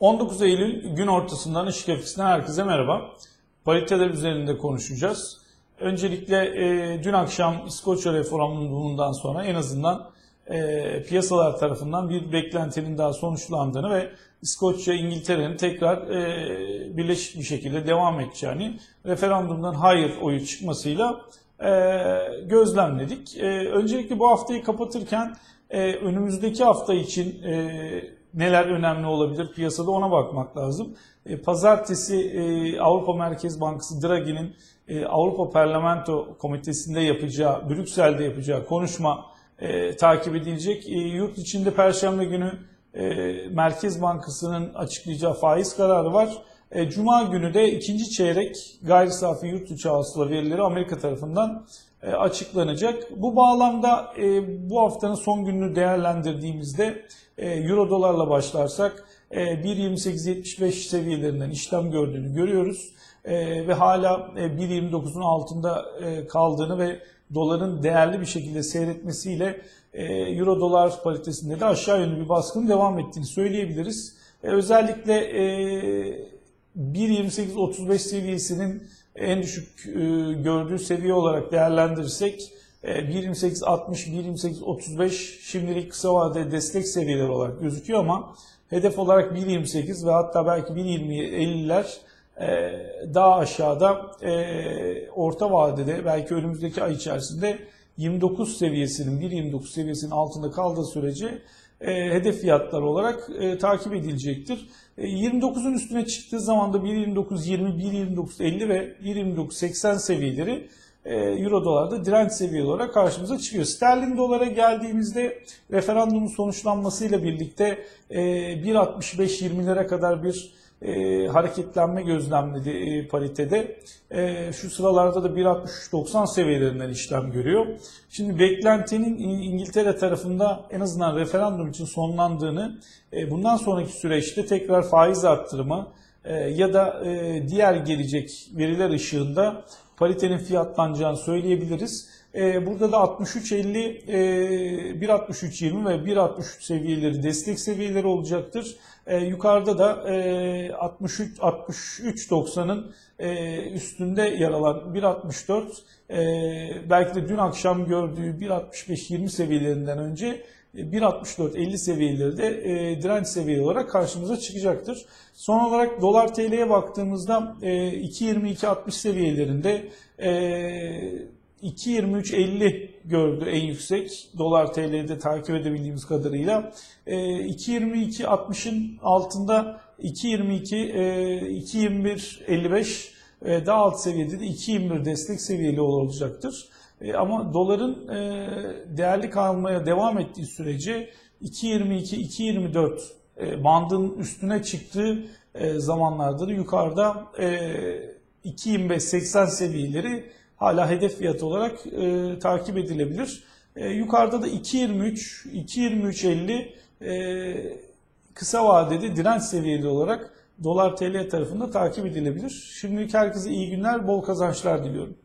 19 Eylül gün ortasından Işık Ofisi'nden herkese merhaba. Pariteler üzerinde konuşacağız. Öncelikle e, dün akşam İskoçya referandumundan sonra en azından e, piyasalar tarafından bir beklentinin daha sonuçlandığını ve İskoçya İngiltere'nin tekrar e, birleşik bir şekilde devam edeceğini referandumdan hayır oyu çıkmasıyla e, gözlemledik. E, öncelikle bu haftayı kapatırken e, önümüzdeki hafta için e, neler önemli olabilir piyasada ona bakmak lazım. E, Pazartesi e, Avrupa Merkez Bankası Draghi'nin e, Avrupa Parlamento Komitesi'nde yapacağı, Brüksel'de yapacağı konuşma takip edilecek. Yurt içinde Perşembe günü Merkez Bankası'nın açıklayacağı faiz kararı var. Cuma günü de ikinci çeyrek gayri safi yurt içi hasıla verileri Amerika tarafından açıklanacak. Bu bağlamda e, bu haftanın son gününü değerlendirdiğimizde e, Euro dolarla başlarsak e, 1.2875 seviyelerinden işlem gördüğünü görüyoruz. E, ve hala e, 1.29'un altında e, kaldığını ve doların değerli bir şekilde seyretmesiyle e, Euro dolar paritesinde de aşağı yönlü bir baskının devam ettiğini söyleyebiliriz. E, özellikle e, 1.28-35 seviyesinin en düşük e, gördüğü seviye olarak değerlendirirsek e, 1.28-60, 1.28-35 şimdilik kısa vadeli destek seviyeleri olarak gözüküyor ama hedef olarak 1.28 ve hatta belki 1.20-50'ler e, daha aşağıda e, orta vadede belki önümüzdeki ay içerisinde 29 seviyesinin 1.29 seviyesinin altında kaldığı sürece e, hedef fiyatlar olarak e, takip edilecektir. E, 29'un üstüne çıktığı zaman da 1.29.20, 1.29.50 ve 1.29.80 seviyeleri e, Euro dolarda direnç seviye olarak karşımıza çıkıyor. Sterlin dolara geldiğimizde referandumun sonuçlanmasıyla birlikte e, 1.65-20'lere kadar bir e, hareketlenme gözlemledi e, paritede. E, şu sıralarda da 1.63-90 seviyelerinden işlem görüyor. Şimdi beklentinin İngiltere tarafında en azından referandum için sonlandığını, e, bundan sonraki süreçte tekrar faiz arttırımı e, ya da e, diğer gelecek veriler ışığında paritenin fiyatlanacağını söyleyebiliriz. E, burada da 63.50, e, 1.63.20 ve 1.63 seviyeleri destek seviyeleri olacaktır. E, yukarıda da e, 63 63.90'ın e, üstünde yer alan 1.64 e, belki de dün akşam gördüğü 1.65-20 seviyelerinden önce 1.64-50 seviyeleri de e, direnç seviye olarak karşımıza çıkacaktır. Son olarak dolar TL'ye baktığımızda e, 2.22-60 seviyelerinde e, 2.23.50 gördü en yüksek dolar TL'de takip edebildiğimiz kadarıyla. E, 2.22.60'ın altında 2.22, e, 2.21.55 e, daha alt seviyede de 2.21 destek seviyeli olacaktır. E, ama doların e, değerli kalmaya devam ettiği sürece 2.22-2.24 e, bandın üstüne çıktığı e, zamanlarda da yukarıda e, 2.25-80 seviyeleri hala hedef fiyatı olarak e, takip edilebilir. E, yukarıda da 2.23, 2.23.50 e, kısa vadede direnç seviyeli olarak dolar TL tarafında takip edilebilir. Şimdilik herkese iyi günler, bol kazançlar diliyorum.